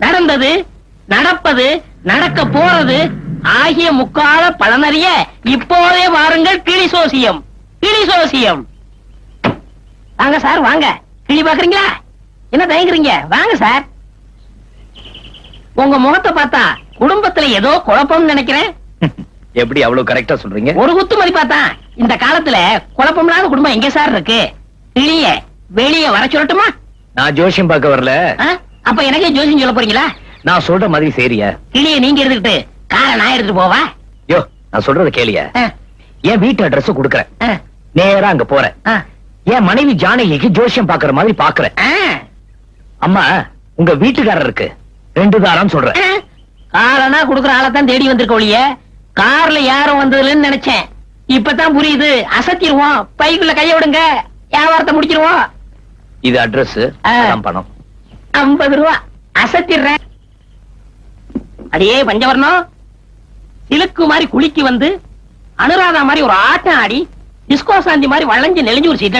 நடந்தது நடப்பது நடக்க போறது ஆகிய முக்கால பலனறிய இப்போதே வாருங்கள் கிளி சோசியம் கிளி சோசியம் வாங்க சார் வாங்க. கிளி பாக்குறீங்களா? என்ன தயங்குறீங்க? வாங்க சார். உங்க முகத்தை பார்த்தா குடும்பத்துல ஏதோ குழப்பம்னு நினைக்கிறேன். எப்படி அவ்வளவு கரெக்டா சொல்றீங்க? ஒரு குத்து மதி பார்த்தா இந்த காலத்துல குழப்பமில்லாத குடும்பம் எங்க சார் இருக்கு? கிளிய வெளிய வர சொல்லட்டுமா? நான் ஜோசியம் பார்க்க வரல? அப்ப எனக்கே ஜோசியம் சொல்ல போறீங்களா? நான் சொல்ற மாதிரி சரியா. கிளிய நீங்க எடுத்துக்கிட்டு காரை நான் எடுத்துட்டு போவா? யோ நான் சொல்றத கேளியா. என் வீட்டு அட்ரஸ் கொடுக்கறேன். நேரா அங்க போறேன். என் மனைவி ஜானகிக்கு ஜோசியம் பாக்குற மாதிரி பாக்குறேன் அம்மா உங்க வீட்டுக்காரருக்கு ரெண்டு தாரம் சொல்றேன். காரனா குடுக்குற ஆளைத்தான் தேடி வந்திருக்க ஒழிய கார்ல யாரும் வந்ததுலன்னு நினைச்சேன். இப்பதான் புரியுது. அசத்திடுவோம். பைக்குள்ள கைய விடுங்க. வியாபாரத்தை முடிச்சிருவோம். இது அட்ரஸ். பணம். ஐம்பது ரூபா அசத்திடுறேன். அடியே பஞ்சவர்ணம். சிலுக்கு மாதிரி குளிக்கு வந்து அனுராதா மாதிரி ஒரு ஆட்டம் ஆடி டிஸ்கோ சாந்தி மாதிரி வளைஞ்சு நெளிஞ்சு ஒரு சீட்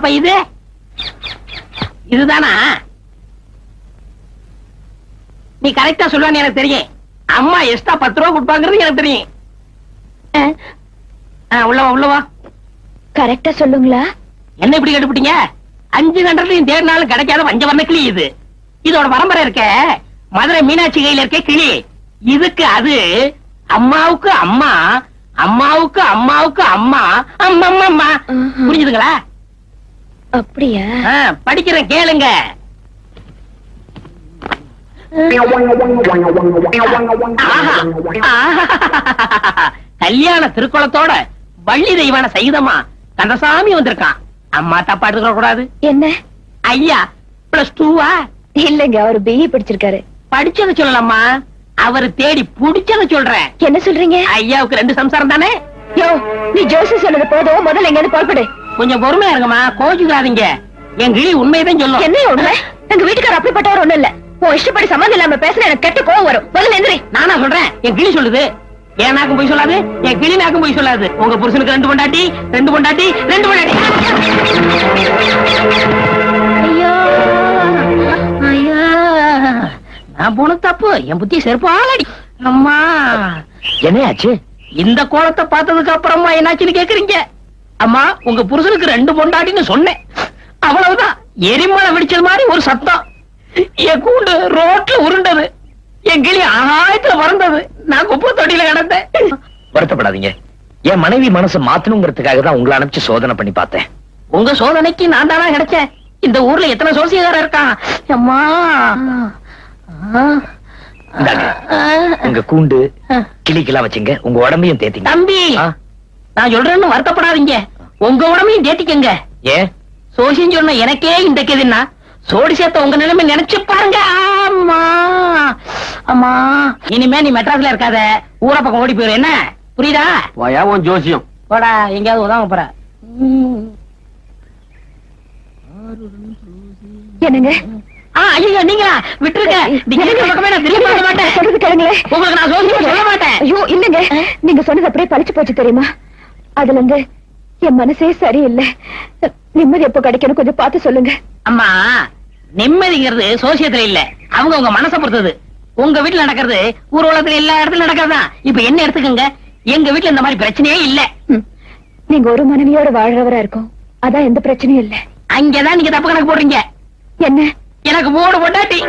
அப்ப இது? இதுதானா? நீ கரெக்டா சொல்லுவான்னு எனக்கு தெரியும். அம்மா எக்ஸ்ட்ரா பத்து ரூபா கொடுப்பாங்கிறது எனக்கு தெரியும். உள்ளவா உள்ளவா கரெக்டா சொல்லுங்களா? என்ன இப்படி கட்டுப்பிட்டீங்க அஞ்சு கண்டத்தையும் தேடினாலும் கிடைக்காத வஞ்சவர்ண கிளி இது. இதோட பரம்பரை இருக்க மதுரை மீனாட்சி கையில இருக்க கிளி. இதுக்கு அது அம்மாவுக்கு அம்மா அம்மாவுக்கு அம்மாவுக்கு அம்மா அம்மா அம்மா. புரிஞ்சுதுங்களா? அப்படியா? படிக்கிறேன் கேளுங்க. கல்யாண திருக்குளத்தோட வள்ளி தெய்வான சகிதமா கந்தசாமி வந்திருக்கான். அம்மா தப்பா எடுத்துக்க கூடாது. என்ன? ஐயா பிளஸ் டூவா இல்லைங்க அவர் பிஇ படிச்சிருக்காரு. படிச்சதை சொல்லலாமா அவரு தேடி புடிச்சதை சொல்றேன். என்ன சொல்றீங்க? ஐயாவுக்கு ரெண்டு சம்சாரம் தானே? யோ நீ ஜோசி சொன்னது போதும். முதல்ல எங்க புறப்படு கொஞ்சம் பொறுமையா இருங்கம்மா. கோச்சுக்காதீங்க. என் கிளி உண்மையதான் சொல்லும். என்ன உண்மை எங்க வீட்டுக்காரர் அப்படிப்பட்டவர் ஒண்ணு இல்ல. உன் இஷ்டப்படி சம்மந்தம் இல்லாம பேசுன எனக்கு கெட்ட கோவம் வரும். முதல்ல எந்திரி. நானா சொல்றேன். என் கிளி சொல்லுது. என் நாக்கும் போய் சொல்லாது. என் கிளி நாக்கும் போய் சொல்லாது. உங்க புருஷனுக்கு ரெண்டு பொண்டாட்டி ரெண்டு பொண்டாட்டி ரெண்டு பொண்டாட்டி. ஐயோ ஐயோ. நான் போன தப்பு. என் புத்தி செருப்பாலடி அம்மா. என்னையாச்சு? இந்த கோலத்தை பார்த்ததுக்கு அப்புறமா என்னாச்சுன்னு கேக்குறீங்க? அம்மா உங்க புருஷனுக்கு ரெண்டு பொண்டாட்டின்னு சொன்னேன். அவ்வளவுதான். எரிமலை வெடிச்சது மாதிரி ஒரு சத்தம். என் கூண்டு ரோட்ல உருண்டது. என் கிளி ஆகாயத்துல பறந்தது. நான் குப்பை தொட்டியில கிடந்தேன். வருத்தப்படாதீங்க. என் மனைவி மனசு மாத்தணுங்கிறதுக்காக தான் உங்களை அனுப்பிச்சு சோதனை பண்ணி பார்த்தேன். உங்க சோதனைக்கு நான் தானா கிடைச்சேன். இந்த ஊர்ல எத்தனை சோசியக்காரன் இருக்கான்? அம்மா. உங்க கூண்டு கிளிக்கெல்லாம் வச்சுங்க. உங்க உடம்பையும் தேத்திங்க. தம்பி. நான் சொல்றேன்னு வருத்தப்படாதீங்க. உங்க உடம்பையும் தேத்திக்கங்க. ஏன் சோசியம் சொன்ன எனக்கே இந்த கெதின்னா சோடி சேர்த்த உங்க நிலைமை நினைச்சு பாருங்க. ஆமா. அம்மா இனிமே நீ மெட்ராஸ்ல இருக்காத. ஊர பக்கம் ஓடி போயிரு. என்ன? புரியுதா? வாயா உன் ஜோசியம். போடா எங்கேயாவது உதவ போற. என்னங்க? ஆ ஐயோ நீங்களா? விட்டுருங்க. நீங்க பக்கமே நான் திரும்பி பார்க்க மாட்டேன். சொல்றது கேளுங்களே உங்களுக்கு நான் சோசியம் சொல்ல மாட்டேன். ஐயோ இல்லங்க. நீங்க சொன்னது அப்படியே பழிச்சு போச்சு தெரியுமா? அதுல இருந்து என் மனசே சரியில்லை. நிம்மதி எப்போ கிடைக்கணும் கொஞ்சம் பார்த்து சொல்லுங்க. அம்மா நிம்மதிங்கிறது சோசியத்துல இல்ல. அவங்க உங்க மனசை பொறுத்தது. உங்க வீட்டுல நடக்கிறது ஊர் உலகத்துல எல்லா இடத்துலயும் நடக்கிறதா? இப்ப என்ன எடுத்துக்கங்க? எங்க வீட்டுல இந்த மாதிரி பிரச்சனையே இல்ல. நீங்க ஒரு மனைவியோட வாழ்றவரா இருக்கும். அதான் எந்த பிரச்சனையும் இல்ல. அங்கதான் நீங்க தப்பு கணக்கு போடுறீங்க. என்ன? எனக்கு மூணு பொண்டாட்டி.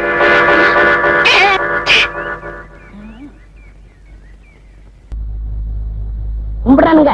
கும்பிடானுங்க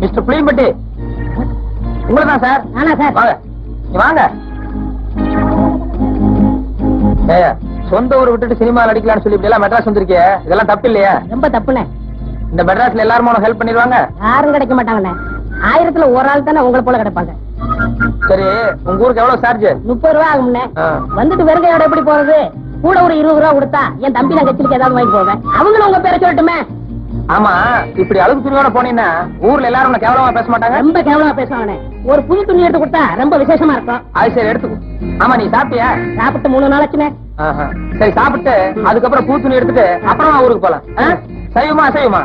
மிஸ்டர் புளியம்பட்டி. உங்களதான் சார்? நானா சார்? வாங்க. வாங்க. சொந்த ஊர் விட்டுட்டு சினிமா நடிக்கலாம்னு சொல்லி இப்படி எல்லாம் மெட்ராஸ் வந்திருக்கே இதெல்லாம் தப்பு இல்லையா? ரொம்ப தப்புண்ணே இந்த மெட்ராஸ்ல எல்லாரும் உனக்கு ஹெல்ப் பண்ணிடுவாங்க? யாரும் கிடைக்க மாட்டாங்கண்ணே. ஆயிரத்துல ஒரு ஆள் தானே உங்களை போல கிடைப்பாங்க. சரி உங்க ஊருக்கு எவ்வளவு சார்ஜ் முப்பது ரூபா ஆகும்ண்ணே. வந்துட்டு வெறுங்கையோட எப்படி போறது? கூட ஒரு இருபது ரூபா கொடுத்தா என் தம்பி நான் கட்சிக்கு ஏதாவது வாங்கி போவேன். அவங்களும் உங்க பேரை சொல்லட்டுமே. ஆமா இப்படி அழுகு துணியோட போனீங்கன்னா ஊர்ல எல்லாரும் கேவலமா பேச மாட்டாங்க? ரொம்ப கேவலமா பேசுவாங்கண்ணே ஒரு புது துணி எடுத்து கொடுத்தா ரொம்ப விசேஷமா இருக்கும். அது சரி எடுத்துக்கோ. ஆமா நீ சாப்பிட்டியா? சாப்பிட்டு மூணு நாள் ஆஹா. சரி சாப்பிட்டு அதுக்கப்புறம் பூ துணி எடுத்துட்டு அப்புறமா ஊருக்கு போலாம்? சைவமா அசைவமா?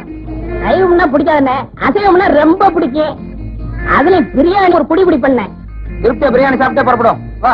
சைவம்னா பிடிக்காதுண்ணே. அசைவம்னா ரொம்ப பிடிக்கும். அதுலயும் பிரியாணி ஒரு புடி பிடி பண்ணேன் திருப்தியா பிரியாணி சாப்பிட்டே புறப்படும். வா.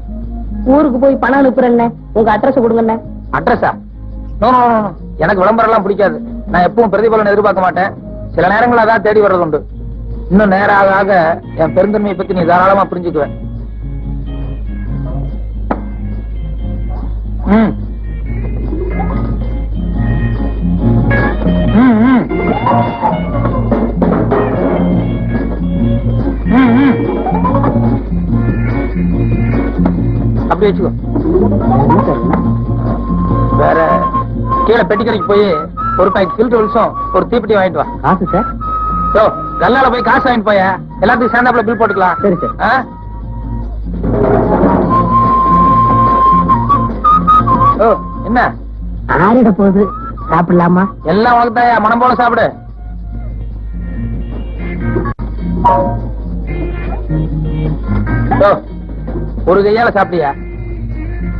ஊருக்கு போய் பணம் அனுப்புறேன்னே. உங்க அட்ரஸ் கொடுங்கண்ணே. அட்ரஸா எனக்கு விளம்பரம் எல்லாம் பிடிக்காது. நான் எப்பவும் பிரதிபலன் எதிர்பார்க்க மாட்டேன். சில நேரங்கள் அதான் தேடி வர்றது உண்டு. இன்னும் நேரம் ஆக ஆக என் பெருந்தன்மையை பத்தி நீ தாராளமா புரிஞ்சுக்குவேன். ம். ம், ம். ம், அப்படி வச்சுக்கோ வேற கீழே பெட்டி கடைக்கு போய் ஒரு பேக் ஃபில்டர் வில்ஸும் ஒரு தீப்பெட்டி வாங்கிட்டு வா. காசு சார் யோ கல்லால போய் காசு வாங்கிட்டு போய? எல்லாத்துக்கும் சேர்ந்தாப்புல பில் போட்டுக்கலாம். சரி, சரி. ஆ? ஓ என்ன? ஆறிட போகுது. சாப்பிடலாமா? எல்லாம் தான் மனம் போல சாப்பிடு. ஒரு கையால சாப்பிட்டியா?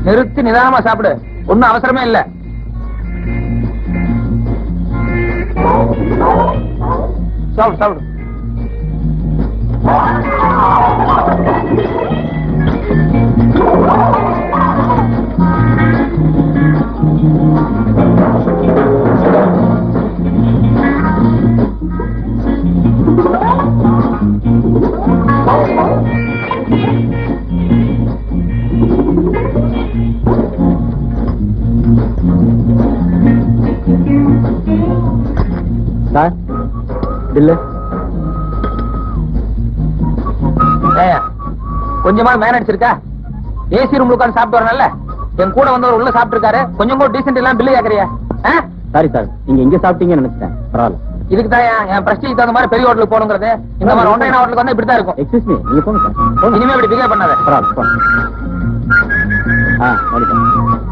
நிறுத்தி நிதானமா சாப்பிடு. ஒண்ணும் அவசரமே இல்ல. சாப்பிடு சாப்பிடு. கொஞ்சமா மேனேஜ் இருக்கா ஏசி ரூம்ல உட்கார்ந்து சாப்பிட்டு வரணும்ல? என் கூட வந்தவர் உள்ள சாப்பிட்டு இருக்காரு கொஞ்சம் கூட டீசென்ட் எல்லாம் பில்லு கேக்குறியா? சாரி சார் நீங்க எங்க சாப்பிட்டீங்கன்னு நினைச்சிட்டேன். பரவாயில்ல. இதுக்கு தான் என் பிரஸ்டீஜ் தகுந்த மாதிரி பெரிய ஹோட்டலுக்கு போகணுங்கிறது. இந்த மாதிரி ஒன்றைய ஹோட்டலுக்கு வந்து இப்படிதான் இருக்கும். எக்ஸ்கூஸ் மீ நீங்க போங்க சார். இனிமே இப்படி பிகேவ் பண்ணாத. பரவாயில்ல போங்க. ஆ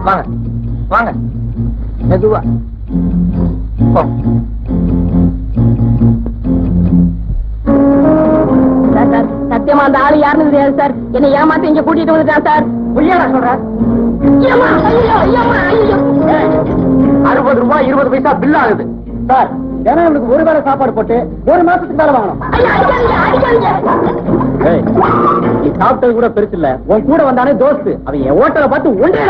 வாங்க வாங்க. மெதுவா. போ. சத்தியமா அந்த ஆளு யாருன்னு தெரியாது சார். என்னை ஏமாத்தி இங்க கூட்டிட்டு வந்துட்டான் சார். புள்ளியாடா சொல்ற. அறுபது ரூபாய் இருபது பைசா பில் ஆகுது. சார் தினம் இவனுக்கு ஒரு வேளை சாப்பாடு போட்டு ஒரு மாசத்துக்கு மேல வாங்கணும். நீ சாப்பிட்டது கூட பெருசு இல்ல. உன் கூட வந்தானே தோஸ்து. அவன் என் ஓட்டலை பார்த்து ஒன்றே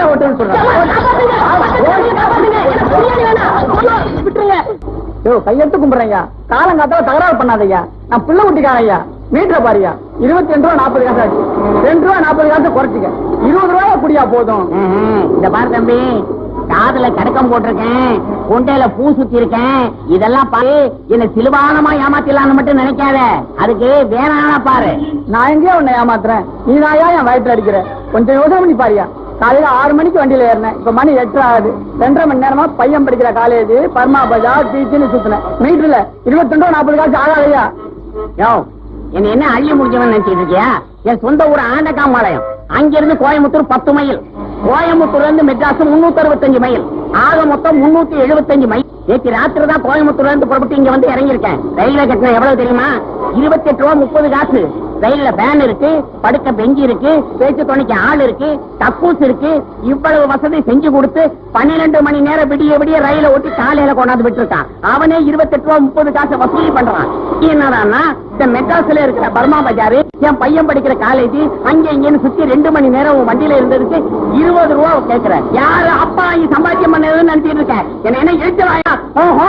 விட்டுருங்க. யோ கையெடுத்து கும்பிடுறேன் காலங்காத்தால தகராறு பண்ணாதய்யா. நான் பிள்ளை ஐயா மீட்டரை பாரியா இருபத்தி ரெண்டு ரூபா நாற்பது காசு ஆச்சு. ரெண்டு ரூபா நாற்பது காசு குறைச்சிக்க. இருபது ரூபா குடியா போதும்? இந்த பாரு தம்பி காதுல கடக்கம் போட்டிருக்கேன். கொண்டையில பூ சுத்தி இருக்கேன். இதெல்லாம் பாரு என்ன சிலுவானமா ஏமாத்திடலாம்னு மட்டும் நினைக்காத. அதுக்கு வேணானா பாரு. நான் எங்கேயோ உன்னை ஏமாத்துறேன். நீ நாயா என் வயிற்றுல அடிக்கிற. கொஞ்சம் யோசனை பண்ணி பாரியா காலையில ஆறு மணிக்கு வண்டியில ஏறினேன். இப்ப மணி எட்டு ஆகுது. ரெண்டரை மணி நேரமா பையன் படிக்கிற காலேஜ் பர்மா பஜார் டீச்சின்னு சுத்தினேன். மீட்டர்ல இருபத்தி ரெண்டு நாற்பது காசு ஆகாதையா யோ என்ன என்ன அள்ளி முடிஞ்சவன் நினைச்சிட்டு இருக்கியா? என் சொந்த ஊர் ஆண்டகாம்பாளையம். அங்கிருந்து கோயம்புத்தூர் பத்து மைல். கோயம்புத்தூர்ல இருந்து மெட்ராஸ் முன்னூத்தி அறுபத்தஞ்சு மைல். ஆக மொத்தம் முன்னூத்தி எழுபத்தஞ்சு மைல். நேற்று ராத்திரி தான் கோயம்புத்தூர்ல இருந்து புறப்பட்டு இங்க வந்து இறங்கியிருக்கேன். ரயில்வே கட்டணம் எவ்வளவு தெரியுமா? இருபத்தி எட்டு ரூபா முப்பது காசு. ரயில்ல வேன் இருக்கு படுக்க பெஞ்சு இருக்கு பேச்சு துணைக்கு ஆள் இருக்கு கக்கூஸ் இருக்கு. இவ்வளவு வசதி செஞ்சு கொடுத்து பன்னிரெண்டு மணி நேரம் விடிய விடிய ரயில ஓட்டி காலையில கொண்டாந்து விட்டுருக்கான். அவனே இருபத்தெட்டு ரூபா முப்பது காசு வசூலி பண்றான். என்னடான்னா இந்த மெட்ராஸ்ல இருக்கிற பர்மா பஜார் என் பையன் படிக்கிற காலேஜ் அங்க இங்கன்னு சுத்தி ரெண்டு மணி நேரம் உன் வண்டியில இருந்ததுக்கு இருபது ரூபா கேக்குற. யாரு அப்பா நீ சம்பாத்தியம் பண்ணதுன்னு நினைச்சிட்டு இருக்க. என்ன என்ன இழுத்துவாயா ஓஹோ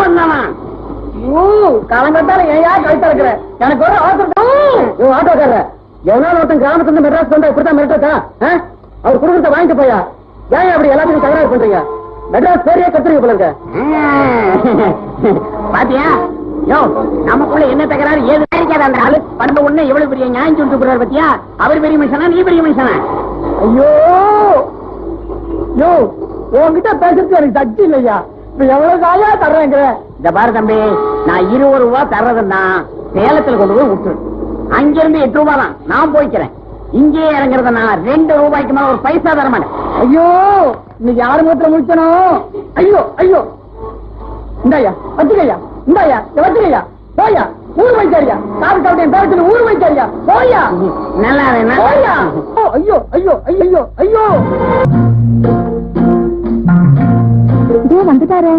காலங்கத்தால ஏயா கழுத்தா இருக்கிற? எனக்கு ஒரு அவசரம் ஆட்டோக்கார எவனால ஒருத்தன் கிராமத்துல மெட்ராஸ் வந்தா இப்படித்தான் மிரட்டா அவர் குடும்பத்தை வாங்கிட்டு போயா? ஏன் அப்படி எல்லாத்துக்கும் தகராறு பண்றீங்க? மெட்ராஸ் பேரையே கத்துறீங்க போல இருக்க பாத்தியா? யோ நமக்குள்ள என்ன தகராறு? ஏது இருக்காது அந்த ஆளு பண்பு ஒண்ணு எவ்வளவு பெரிய நியாயம் சொல்லிட்டு போறாரு பாத்தியா? அவர் பெரிய மனுஷனா நீ பெரிய மனுஷனா? ஐயோ! யோ உன்கிட்ட பேசுறது எனக்கு சக்தி இல்லையா? இப்ப எவ்வளவு காயா தர்றேங்கிற? இந்த பாரு தம்பி நான் இருபது ரூபா தர்றதுன்னா சேலத்துல கொண்டு போய் விட்டுரு. அங்கிருந்து எட்டு ரூபா தான். நான் போய்க்கிறேன். இங்கே இறங்குறத நான் ரெண்டு ரூபாய்க்கு மேல ஒரு பைசா தர மாட்டேன் ஐயோ இன்னைக்கு யாரு மூத்திர முடிச்சனும் ஐயோ ஐயோ. இந்தாயா வச்சுக்கையா? இந்தாயா வச்சுக்கையா? போயா ஊர் வைக்காரியா கார் சாப்பிட்டேன் பேரத்துல ஊர் வைக்காரியா போயா. நல்லா போயா. ஐயோ ஐயோ ஐயோ ஐயோ. இதோ வந்துட்டாரு.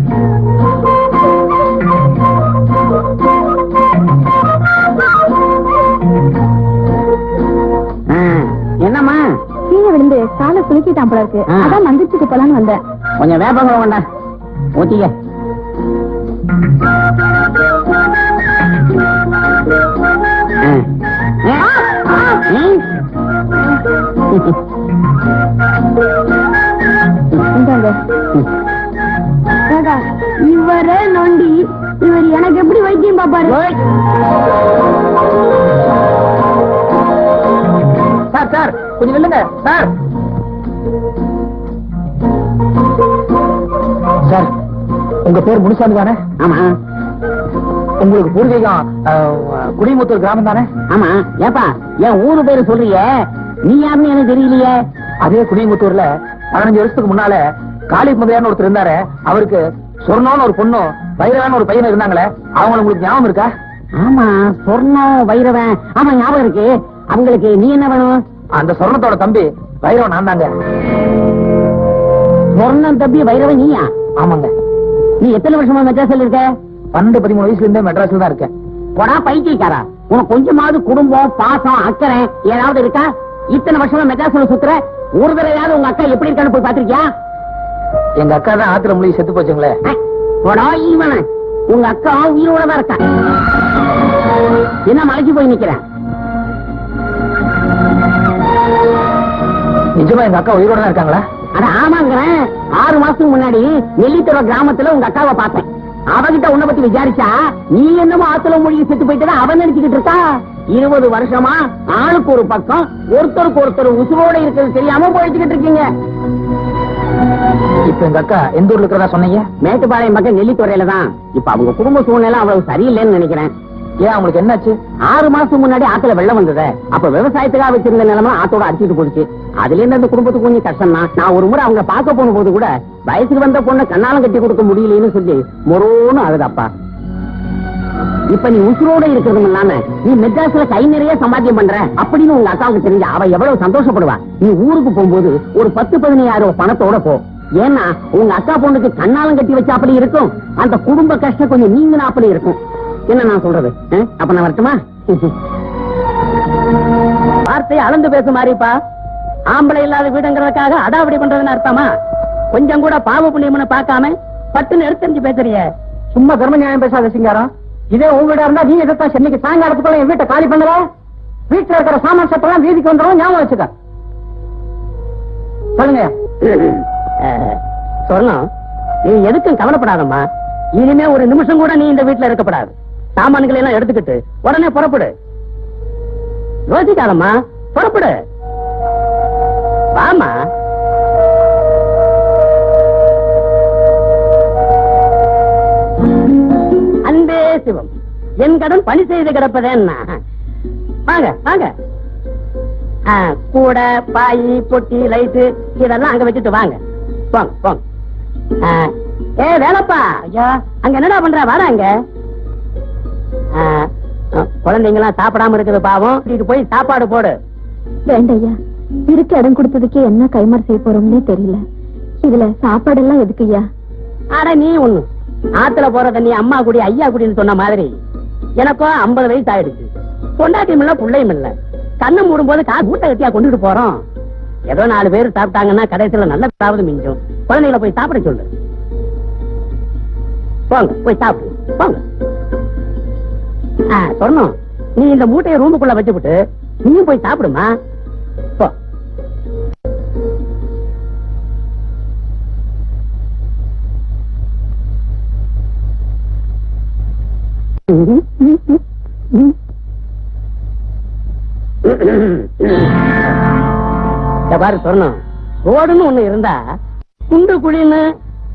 குலுக்கிட்டான் போல இருக்கு. அதான் மந்திரிச்சுட்டு போலான்னு வந்தேன். கொஞ்சம் வேப்பங்க வேண்டாம். ஊத்திக்க. இவரே நொண்டி இவர் எனக்கு எப்படி வைத்தியம் பாப்பாரு. சார் சார் கொஞ்சம் நில்லுங்க சார். சார் உங்க பேர் முனுசாமி தானே? ஆமா. உங்களுக்கு பூர்வீகம் குடிமுத்தூர் கிராமம் தானே? ஆமா. ஏப்பா என் ஊரு பேரு சொல்றியே. நீ யாருன்னு எனக்கு தெரியலையே. அதே குடிமுத்தூர்ல பதினஞ்சு வருஷத்துக்கு முன்னால காளி முதலியார்னு ஒருத்தர் இருந்தாரு. அவருக்கு சொர்ணம்னு ஒரு பொண்ணும் வைரவான ஒரு பையன் இருந்தாங்களே அவங்க உங்களுக்கு ஞாபகம் இருக்கா? ஆமா சொர்ணம் வைரவன் ஆமா ஞாபகம் இருக்கு. அவங்களுக்கு நீ என்ன வேணும்? அந்த சொர்ணத்தோட தம்பி வைரவன் நான் தாங்க. சொர்ணம் தம்பி வைரவன் நீயா? ஆமாங்க. நீ எத்தனை வருஷமா மெட்ராஸ்ல இருக்க? பன்னெண்டு பதிமூணு வயசுல இருந்தே மெட்ராஸ்ல தான் இருக்கேன். போடா பைத்தியக்காரா. உனக்கு கொஞ்சமாவது குடும்பம் பாசம் அக்கறை ஏதாவது இருக்கா? இத்தனை வருஷமா மெட்ராஸ்ல சுத்துற? ஒரு தடவையாவது உங்க அக்கா எப்படி இருக்கான்னு போய் பாத்திருக்கியா எங்க அக்கா தான் ஆத்துல மொழி செத்து போச்சுங்களே. போடா ஈவன உங்க அக்கா உயிரோட தான் இருக்கா. என்ன மலைக்கு போய் நிக்கிறேன்? நிஜமா எங்க அக்கா உயிரோட இருக்காங்களா? அட ஆமாங்கிறேன் ஆறு மாசத்துக்கு முன்னாடி நெல்லித்துறை கிராமத்துல உங்க அக்காவை பார்த்தேன். அவகிட்ட உன்னை பத்தி விசாரிச்சா நீ என்னமோ ஆத்துல மொழியை செத்து போயிட்டு அவன் நினைச்சுக்கிட்டு இருக்கா? இருபது வருஷமா ஆளுக்கு ஒரு பக்கம் ஒருத்தருக்கு ஒருத்தர் உசுரோட இருக்கிறது தெரியாம போயிட்டுக்கிட்டு இருக்கீங்க. இப்ப எங்க அக்கா எந்த ஊர்ல இருக்கிறதா சொன்னீங்க? மேட்டுப்பாளையம் பக்கம் நெல்லித்துறையில தான். இப்ப அவங்க குடும்ப சூழ்நிலை அவ்வளவு சரியில்லைன்னு நினைக்கிறேன். ஏன் அவங்களுக்கு என்னாச்சு? ஆறு மாசம் முன்னாடி ஆத்துல வெள்ளம் வந்தது. அப்ப விவசாயத்துக்காக வச்சிருந்த நிலமா ஆத்தோட அடிச்சிட்டு போச்சு. அதுல இருந்து அந்த குடும்பத்துக்கு கொஞ்சம் கஷ்டம் தான் நான் ஒரு முறை அவங்க பார்க்க போன போது கூட வயசுக்கு வந்த பொண்ணை கண்ணாலம் கட்டி கொடுக்க முடியலன்னு சொல்லி மொரோன்னு அழுதாப்பா. இப்ப நீ உசுரோட இருக்கிறதும் இல்லாம நீ மெட்ராஸ்ல கை நிறைய சம்பாத்தியம் பண்ற. அப்படின்னு உங்க அக்காவுக்கு தெரிஞ்ச அவ எவ்வளவு சந்தோஷப்படுவா. நீ ஊருக்கு போகும்போது ஒரு பத்து பதினையாயிரம் பணத்தோட போ. ஏன்னா உங்க அக்கா பொண்ணுக்கு கண்ணாலம் கட்டி வச்ச அப்படி இருக்கும். அந்த குடும்ப கஷ்டம் கொஞ்சம் நீங்கின அப்படி இருக்கும். என்ன நான் சொல்றது? அப்ப நான் வரட்டுமா? வார்த்தை அளந்து பேசு மாறிப்பா ஆம்பளை இல்லாத வீடுங்கிறதுக்காக அடாவடி பண்றதுன்னு அர்த்தமா? கொஞ்சம் கூட பாவ புண்ணியம்னு பார்க்காம பட்டுன்னு எடுத்தறிஞ்சு பேசுறிய. சும்மா தர்ம நியாயம் பேசாத சிங்காரம். இதே உங்க வீடா இருந்தா நீ எதிர்த்தா சென்னைக்கு சாயங்காலத்துக்குள்ள என் வீட்டை காலி பண்ணுற வீட்டுல இருக்கிற சாமான் சட்டெல்லாம் வீதிக்கு வந்துடும் ஞாபகம் வச்சுக்க. சொல்லுங்க சொன்னோம் நீ எதுக்கும் கவலைப்படாதம்மா. இனிமே ஒரு நிமிஷம் கூட நீ இந்த வீட்டுல இருக்கப்படாது. சாமான்களை எல்லாம் எடுத்துக்கிட்டு உடனே புறப்படு. யோசிக்காதம்மா புறப்படு. வாமா அன்பே சிவம் என் கடன் பணி செய்து கிடப்பதேன்னா வாங்க வாங்க. ஆ, கூடை பாய் பொட்டி லைட்டு இதெல்லாம் அங்க வச்சுட்டு வாங்க. போங்க போங்க. ஏ வேலைப்பா. ஐயா. அங்க என்னடா பண்ற? வாடா அங்க ஆ, குழந்தைங்கலாம் சாப்பிடாம இருக்குது பாவம். கூட்டிட்டு போய் சாப்பாடு போடு. வேண்டையா இருக்க இடம் கொடுத்ததுக்கு என்ன கைமாறு செய்ய போறோம்னே தெரியல. இதுல சாப்பாடெல்லாம் எதுக்குய்யா? அட நீ ஒண்ணு. ஆத்துல போற தண்ணி அம்மா குடி ஐயா குடின்னு சொன்ன மாதிரி எனக்கும் ஐம்பது வயசு ஆயிடுச்சு. பொண்டாட்டியும் இல்ல புள்ளையும் இல்ல. கண்ணை மூடும் போது காசு மூட்டை கட்டியா கொண்டுட்டு போறோம். ஏதோ நாலு பேர் சாப்பிட்டாங்கன்னா கடைசியில நல்ல சாப்பிட மிஞ்சும். குழந்தைகளை போய் சாப்பிட சொல்லு. போங்க போய் சாப்பிடு. போங்க. சொன்னோம் நீ இந்த மூட்டையை ரூமுக்குள்ள வச்சுவிட்டு நீயும் போய் சாப்பிடுமா? போ. பாரு சொன்னோம் ரோடுன்னு ஒண்ணு இருந்தா குண்டு குழின்னு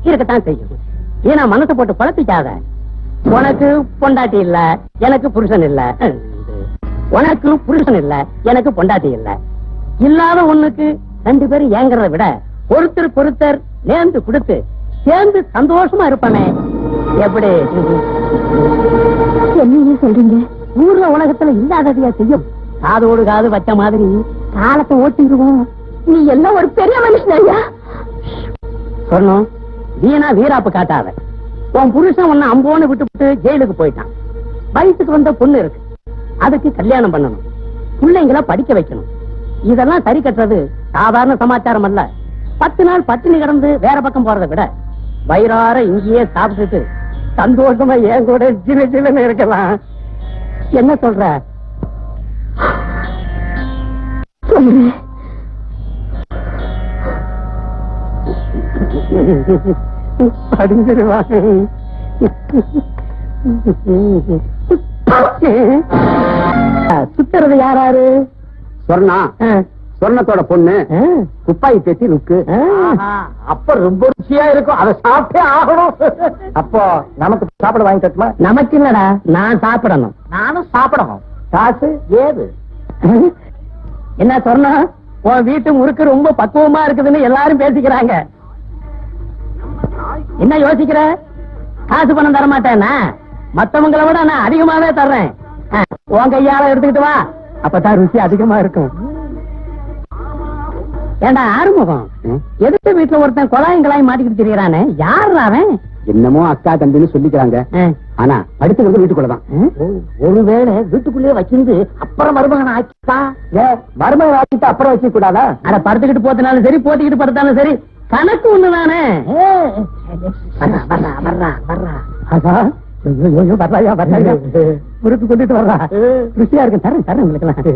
இருக்கத்தான் செய்யும். ஏன்னா மனசை போட்டு குழப்பிக்காத உனக்கு பொண்டாட்டி இல்ல எனக்கு புருஷன் இல்ல. உனக்கு புருஷன் இல்ல எனக்கு பொண்டாட்டி இல்ல. இல்லாத ஒண்ணுக்கு ரெண்டு பேரும் ஏங்குறத விட ஒருத்தர் நேர்ந்து கொடுத்து சேர்ந்து சந்தோஷமா இருப்பானே எப்படி? என்னையா சொல்றீங்க? ஊர்ல உலகத்துல இல்லாததையா செய்யும்? காதோடு காது வச்ச மாதிரி காலத்தை ஓட்டிடுவோம். நீ எல்லாம் ஒரு பெரிய மனுஷன் ஐயா? சொன்னோம் வீணா வீராப்பு காட்டாத. உன் புருஷன் உன்னை அம்போன்னு விட்டுவிட்டு ஜெயிலுக்கு போயிட்டான். வயசுக்கு வந்த பொண்ணு இருக்கு. அதுக்கு கல்யாணம் பண்ணணும். பிள்ளைங்கள படிக்க வைக்கணும். இதெல்லாம் சரி கட்டுறது சாதாரண சமாச்சாரம் அல்ல. பத்து நாள் பட்டினி கிடந்து வேற பக்கம் போறதை விட வயிறார இங்கேயே சாப்பிட்டுட்டு சந்தோஷமா என் கூட சின்ன சின்னன்னு இருக்கலாம். என்ன சொல்ற? சொல்றேன் சுத்துறது யாராரு? சொர்ணா. சொர்ணத்தோட பொண்ணு. குப்பாய் பேசி லுக்கு ஆ. அப்ப ரொம்ப ருச்சியா இருக்கும். அதை சாப்பிட்டே ஆகணும். அப்போ நமக்கு சாப்பிட வாங்கி தட்டுமா நமக்கு இல்லடா நான் சாப்பிடணும். நானும் சாப்பிடணும். காசு? ஏது? என்ன சொன்னா உன் வீட்டு முறுக்கு ரொம்ப பக்குவமா இருக்குதுன்னு எல்லாரும் பேசிக்கிறாங்க. என்ன யோசிக்கிற? காசு பணம் தர மாட்டேன்னா? மத்தவங்கள விட நான் அதிகமாவே தர்றேன். உன் கையால எடுத்துக்கிட்டு வா. அப்பதான் ருசி அதிகமா இருக்கும். ஏண்டா ஆறுமுகம்? எதுக்கு வீட்டுல ஒருத்தன் குழாயும் குழாயும் மாட்டிக்கிட்டு திரியறானே? யாரு அவன்? என்னமோ அக்கா தம்பின்னு சொல்லிக்கிறாங்க. ஆனா படிச்சுக்கிறது வீட்டுக்குள்ளதான். ஒருவேளை வீட்டுக்குள்ளேயே வச்சிருந்து அப்புறம் மருமகன் ஆக்கிட்டா? மருமகள் ஆக்கிட்டு அப்புறம் வச்சு கூடாதா அட படுத்துக்கிட்டு போத்தினாலும் சரி போத்திக்கிட்டு படுத்தாலும் சரி கணக்கு ஒண்ணுதானே? வர்றா, வர்றா, வர்றா, வர்றா. முறுக்கு கொண்டுட்டு வர்றா. ருசியா இருக்கு. தரேன் தரேன் உங்களுக்கு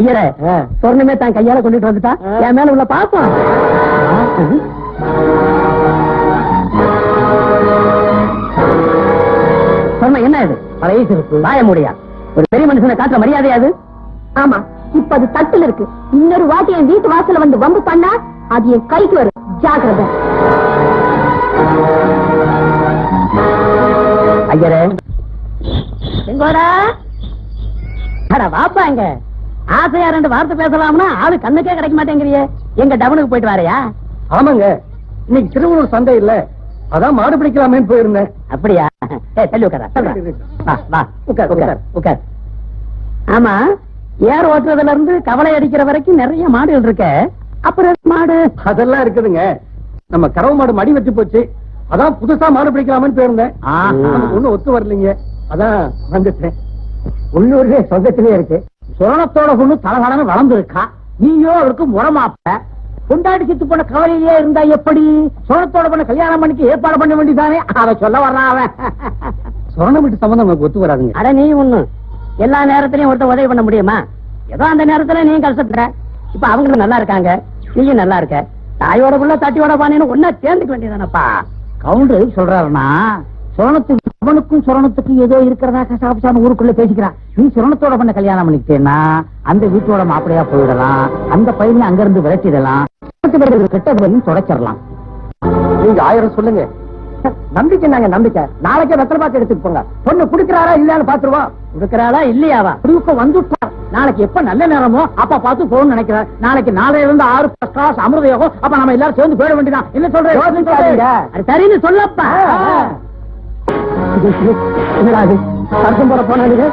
ஐயரே சொர்ணமே தான் கையால கொண்டுட்டு வந்துட்டா. என் மேல உள்ள பாப்போம் சொன்ன என்ன இது? பழைய சிறுப்பு வாய முடியா? ஒரு பெரிய மனுஷனை காட்டுற மரியாதையா அது? ஆமா. இப்ப அது தட்டுல இருக்கு. இன்னொரு வாட்டி என் வீட்டு வாசல்ல வந்து வம்பு பண்ணா அது என் கைக்கு வரும். ஜாக்கிரதை. ஐயரே. வாப்பா இங்க. ஆசையா ரெண்டு வார்த்தை பேசலாம்னா ஆளு கண்ணுக்கே கிடைக்க மாட்டேங்கிறியே. எங்க டவுனுக்கு போயிட்டு வாரையா? ஆமாங்க. இன்னைக்கு திருவள்ளூர் சந்தை இல்ல. அதான் மாடு பிடிக்கலாமேன்னு போயிருந்தேன். அப்படியா? வா உட்கார் உட்கார். உட்கார். ஆமா. ஏர் ஓட்டுறதுல இருந்து கவலை அடிக்கிற வரைக்கும் நிறைய மாடுகள் இருக்க. அப்புறம் மாடு? அதெல்லாம் இருக்குதுங்க. நம்ம கறவை மாடு மடி வச்சு போச்சு. அதான் புதுசா மாடு பிடிக்கலாமேன்னு போயிருந்தேன். ஒண்ணும் ஒத்து வரலைங்க. அதான் வந்துட்டேன். உள்ளூர்லயே சொந்தத்திலே இருக்கு. சுரணத்தோட பொண்ணு தலகலன்னு வளர்ந்துருக்கா. நீயோ அவருக்கு முறமாப்ப. கொண்டாடி சித்து போன கவலையிலே இருந்தா எப்படி? சுரணத்தோட பொண்ணு கல்யாணம் பண்ணிக்கு ஏற்பாடு பண்ண வேண்டியதானே? அவ சொல்ல வர்றான் அவன். சுரண வீட்டு சம்பந்தம் ஒத்து வராதுங்க அட நீ ஒண்ணு. எல்லா நேரத்திலையும் ஒருத்தர் உதவி பண்ண முடியுமா? ஏதோ அந்த நேரத்துல நீ கஷ்டப்படுற இப்ப அவங்க நல்லா இருக்காங்க. நீயும் நல்லா இருக்க. தாயோட புள்ள தட்டியோட பானின்னு ஒன்னா சேர்ந்துக்க வேண்டியதானப்பா கவுண்டர் சொல்றாருன்னா சுரணத்துக்கு அவனுக்கும் சுரணத்துக்கும் ஏதோ இருக்கிறதா கசாபிசான ஊருக்குள்ள பேசிக்கிறான். நீ சுரணத்தோட பண்ண கல்யாணம் பண்ணிக்கிட்டேன்னா அந்த வீட்டோட மாப்பிளையா போயிடலாம். அந்த பையனை அங்க இருந்து விரட்டிடலாம் கெட்ட பண்ணி தொடச்சிடலாம். நீங்க ஆயிரம் சொல்லுங்க. நம்பிக்கை நாங்க நம்பிக்கை. நாளைக்கே வெத்தலை பாத்து எடுத்துட்டு போங்க. பொண்ணு குடுக்கிறாரா இல்லையான்னு பாத்துருவோம். கொடுக்கறாளா இல்லையாவா? முடிவுக்கு வந்துட்டார் நாளைக்கு எப்ப நல்ல நேரமோ அப்ப பார்த்து போகணும்னு நினைக்கிறேன் நாளைக்கு நாளையில இருந்து ஆறு கிளாஸ் அமிர்த யோகம் அப்ப நம்ம எல்லாரும் சேர்ந்து போயிட வேண்டியதான் என்ன சொல்றேன் சரின்னு சொல்லப்பா. அர்த்தம் போற போனாங்க